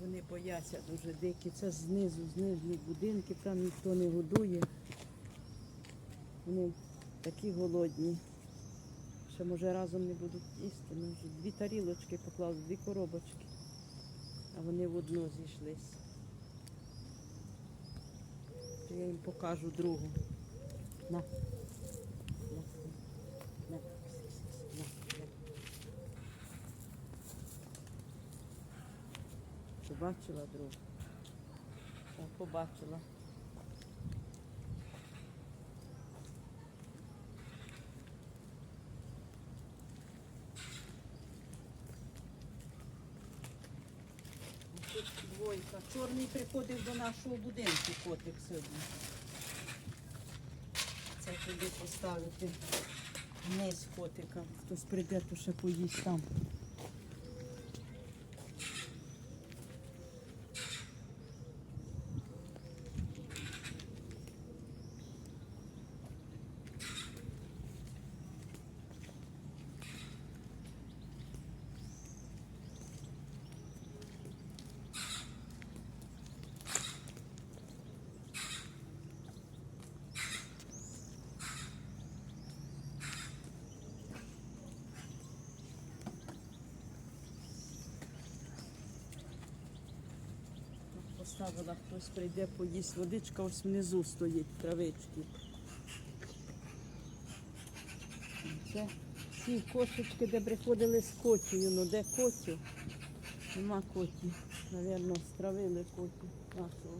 Вони бояться дуже дикі. Це знизу, з нижніх будинків, там ніхто не годує. Вони такі голодні. Ще може разом не будуть їсти. Ми вже дві тарілочки поклали, дві коробочки. А вони в одно зійшлись. Я їм покажу другу. На. На. На. Побачила другу. Так, побачила. Тут двойка. Чорний приходив до нашого будинку котик сьогодні. Це туди поставити вниз котика. Хтось прийде, то ще поїсть там. Поставила, хтось прийде, поїсть. Водичка ось внизу стоїть, травички. Це ці кошечки, де приходили з котію. Ну де котю? Нема коті. Навірно, стравили котю нашого.